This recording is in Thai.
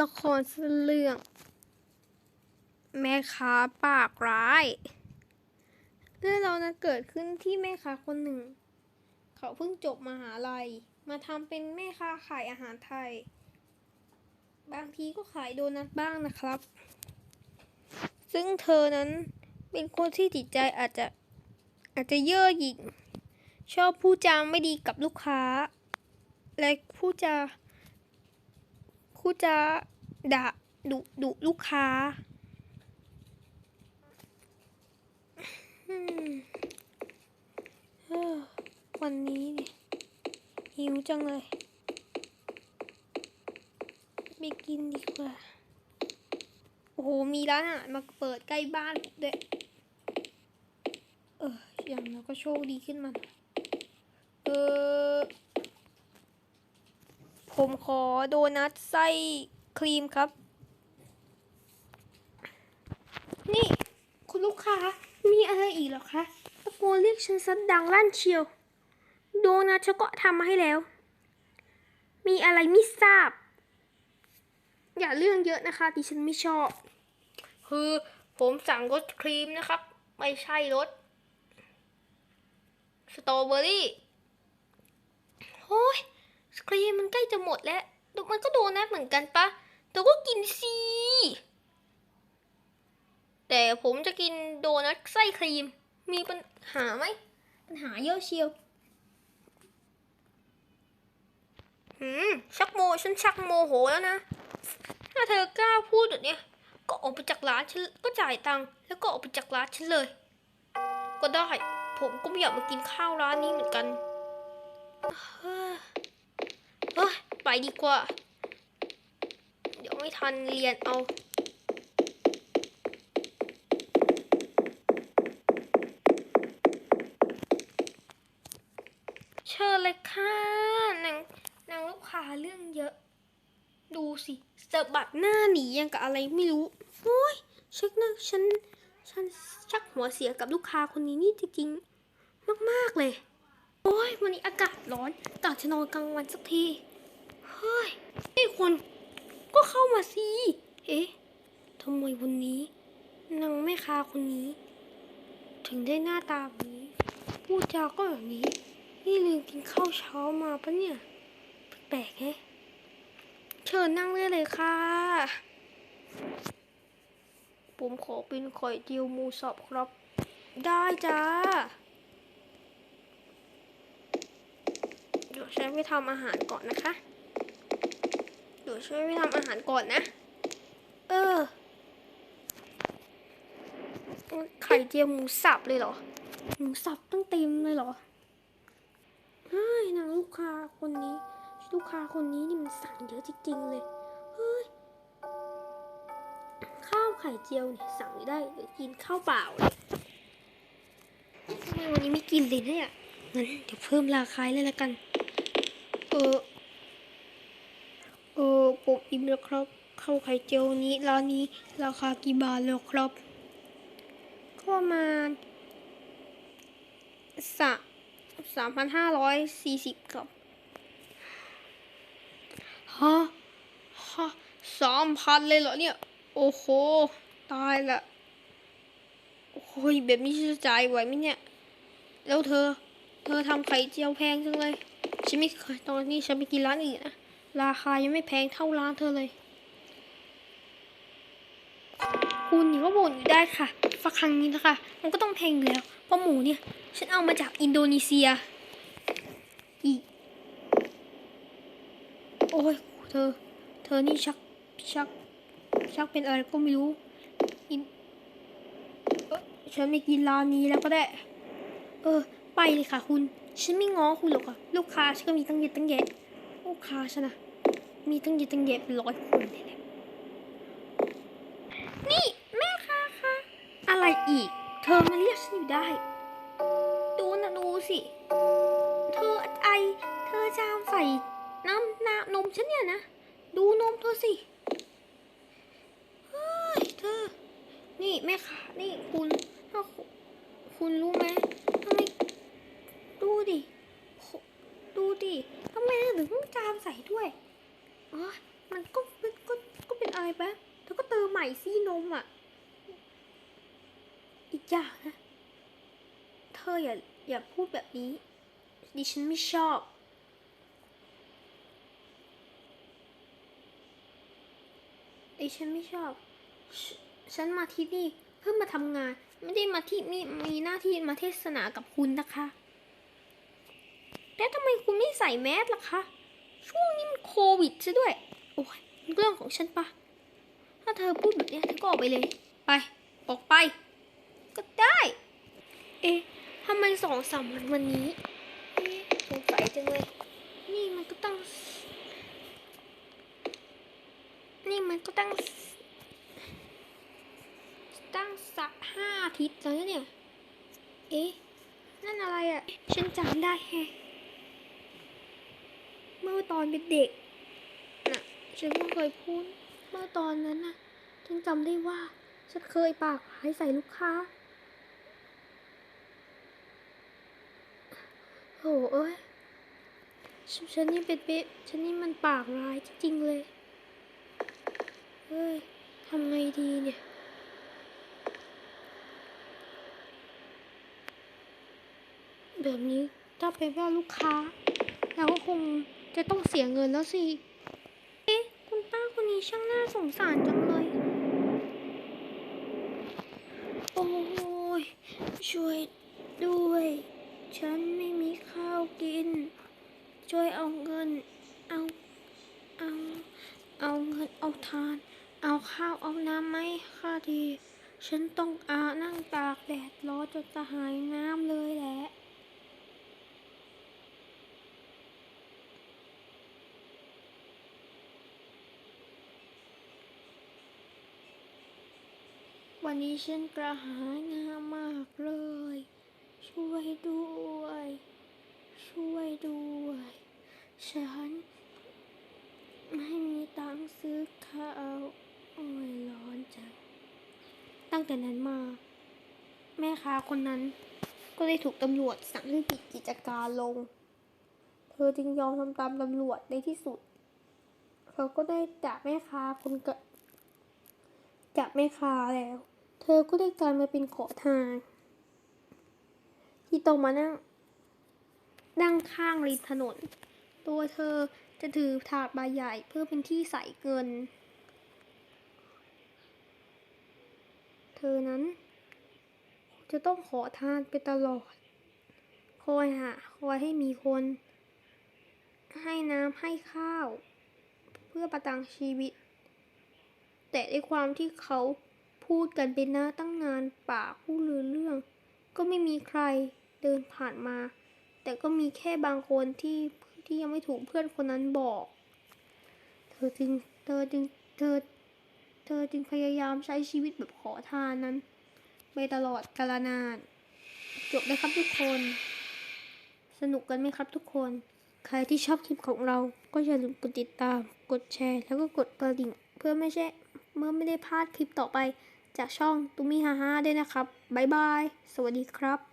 ละครเรื่อง แม่ค้าปากร้าย เรื่องเราวนะเกิดขึ้นที่แม่ค้าคนหนึ่ง เขาเพิ่งจบมหาลัย มาทำเป็นแม่ค้าขายอาหารไทย บางทีก็ขายโดนัทบ้างนะครับ ซึ่งเธอนั้นเป็นคนที่จิตใจอาจจะอาจจะเย่อหยิ่งชอบพูดจาไม่ดีกับลูกค้า และพูดจา พูจาด่าดุดุลูกค้าวันนี้หิวจังเลย ไปกินดีกว่า โอ้โห มีร้านอาหารมาเปิดใกล้บ้านด้วยเอออย่างน้อยก็โชคดีขึ้นมา เออ ผมขอโดนัทไส้ครีมครับ นี่ คุณลูกค้ามีอะไรอีกเหรอคะตะโกนเรียกฉันซัดดังลั่นเชียว โดนัทฉันก็ทำมาให้แล้ว มีอะไรไม่ทราบ อย่าเรื่องเยอะนะคะ ดิฉันไม่ชอบ คือผมสั่งรสครีมนะครับ ไม่ใช่รสสตรอเบอรี่โอ้ย สครีมมันใกล้จะหมดแล้วมันก็โดนัทเหมือนกันปะแต่ก็กินสิแต่ผมจะกินโดนัทไส้ครีม มีปัญหาไหมปัญหาเยอะเชียวหืมชักโมฉันชักโมโหแล้วนะ ถ้าเธอกล้าพูดแบบนี้ก็ออกไปจากร้านฉันก็จ่ายตังค์แล้วก็ออกไปจากร้านฉันเลย ก็ได้ ผมก็ไม่อยากมากินข้าวร้านนี้เหมือนกัน เฮ้ยไปดีกว่า เดี๋ยวไม่ทันเรียนเอาเชิญเลยค่ะนางนางลูกค้าเรื่องเยอะ ดูสิสะบัดหน้าหนียังกับอะไรไม่รู้โอ้ยเช็คนะฉันฉันชักหัวเสียกับลูกค้าคนนี้นี่จริงๆมาก ๆ เลย โอ้ยวันนี้อากาศร้อนกะจะนอนกลางวันสักที เฮ้ยไอ้คนก็เข้ามาสิเอ๊ะทำไมวันนี้นางแม่ค้าคนนี้ ถึงได้หน้าตาแบบนี้ พูดจาก็แบบนี้ นี่ลืมกินข้าวเช้ามาปะเนี่ย แปลกแฮะเชิญนั่งได้เลยค่ะ ผมขอเป็นไข่เจียวมูสับครับ ได้จ้า ดี๋ยวฉันไปทำอาหารก่อนนะคะ เดี๋ยวฉันไปทำอาหารก่อนนะ เออ ไข่เจียวหมูสับเลยเหรอ หมูสับตั้งเต็มเลยเหรอเฮ้ยนางลูกค้าคนนี้ ลูกค้าคนนี้นี่มันสั่งเยอะจริงๆเลยเฮ้ยข้าวไข่เจียวเนี่ยสั่งไม่ได้เดี๋ยวกินข้าวเปล่าเลยทำไมวันนี้ไม่กินเลยเนี่ยงั้นเดี๋ยวเพิ่มราคาเลยละกัน เออเออผมอิ่มแล้วครับข้าวไข่เจียวนี้ร้านนี้ราคากี่บาทแล้วครับ ก็ประมาณสะสามพันห้าร้อยสี่สิบครับฮะฮะสามพันเลยเหรอเนี่ย โอ้โห ตายละโอ้ยแบบนี้จะจ่ายไหวไหมเนี่ย แล้วเธอ เธอทำไข่เจียวแพงจังเลย ฉันไม่เคยตอนนี้ฉันไปกินร้านอื่นนะราคายังไม่แพงเท่าร้านเธอเลย คุณนี่ก็บ่นอยู่ได้ค่ะฟักครั้งนี้นะคะ มันก็ต้องแพงอยู่แล้ว เพราะหมูเนี่ย ฉันเอามาจากอินโดนีเซีย อีก โอ้ย เธอ เธอนี่ชัก ชัก ชักเป็นอะไรก็ไม่รู้อินฉันไม่กินร้านนี้แล้วก็ได้ เออ ไปเลยค่ะคุณ ฉันไม่ง้อคุณหรอกค่ะ ลูกค้าฉันก็มีตั้งเยอะตั้งแยะ ลูกค้าฉันนะมีตั้งเยอะตั้งแยะเป็นร้อยคนเลยแหละนี่แม่ค้าคะอะไรอีก เธอมาเรียกฉันอยู่ได้ ดูนะดูสิ เธอไอ เธอจามใส่น้ำน้ำนมฉันเนี่ยนะ ดูนมเธอสิเฮ้ยเธอ นี่แม่ค้านี่คุณ คุณรู้ไหม ดูดิ ดูดิทำไมถึงจามใส่ด้วย อ๋อ มันก็มันก็ก็ปะเธอก็เติมใหม่ซี่นมอะ อีกอย่างนะ เธออย่าอย่าพูดแบบนี้ ดิฉันไม่ชอบดิฉันไม่ชอบฉฉันมาที่นี่เพื่อมาทำงาน ไม่ได้มาที่นี่มีหน้าที่มาเทศนากับคุณนะคะ แล้วทำไมคุณไม่ใส่แมสล่ะคะ ช่วงนี้มันโควิดซะด้วย โอ้ยเรื่องของฉันปะ ถ้าเธอพูดแบบนี้เธอก็ออกไปเลย ไป ออกไป ก็ได้ เอ๊ะทำไมสองสามวันวันนี้เอ๊ะสงสัยจังเลย นี่มันก็ตั้ง นี่มันก็ตั้งตั้งสักห้าอาทิตย์แล้วเนี่ย เอ๊ะ นั่นอะไรอะ่ะ ฉันจำได้แฮะ เมื่อตอนเป็นเด็กนะฉันก็เคยพูด เมื่อตอนนั้นนะฉันจำได้ว่า ฉันเคยปากร้ายใส่ลูกค้าโหเอ้ยฉ,ฉันนี่เป็นเป๊ะฉันนี่มันปากร้ายจริงๆเลยเฮ้ยทำไงดีเนี่ยแบบนี้ถ้าเป็นว่าลูกค้า เราก็คง จะต้องเสียเงินแล้วสิ เอ๊ะ คุณป้าคนนี้ช่างน่าสงสารจังเลย โอ้ย ช่วยด้วย ฉันไม่มีข้าวกิน ช่วยเอาเงิน เอา เอา เอาเงิน เอาทาน เอาข้าว เอาน้ำไหมค่าดี ฉันต้องอานั่งตากแดดรอจนจะหายน้ำเลยแหละ วันนี้ฉันกระหายน้ำมากเลย ช่วยด้วย ช่วยด้วย ฉัน ไม่มีตังค์ซื้อข้าวโอ้ยร้อนจัง ตั้งแต่นั้นมา แม่ค้าคนนั้นก็ได้ถูกตำรวจสั่งให้ปิดกิจการลง เธอจึงยอมทำตามตำรวจในที่สุด เธอก็ได้จากแม่ค้าคนกจากแม่ค้าแล้ว เธอก็ได้กลายมาเป็นขอทานที่ต้องมานั่งนั่งข้างริมถนน ตัวเธอจะถือถาดใบใหญ่เพื่อเป็นที่ใส่เงิน เธอนั้น จะต้องขอทานไปตลอด คอยหาคอยให้มีคน ให้น้ำให้ข้าว เพื่อประทังชีวิต แต่ในความที่เขา พูดกันเป็นหน้าตั้งงานป่าผู้ลือเรื่อง ก็ไม่มีใครเดินผ่านมา แต่ก็มีแค่บางคนที่ที่ยังไม่ถูกเพื่อนคนนั้นบอก เธอจึงเธอจึงเธอเธอจึงพยายามใช้ชีวิตแบบขอทานนั้น ไปตลอดกาลนาน จบไหมครับทุกคน สนุกกันไหมครับทุกคน ใครที่ชอบคลิปของเราก็อย่าลืมกดติดตาม กดแชร์ แล้วก็กดกระดิ่ง เพื่อไม่ใช่เมื่อไม่ได้พลาดคลิปต่อไป จากช่องตุมิฮาฮาด้วยนะครับ บ๊ายบาย สวัสดีครับ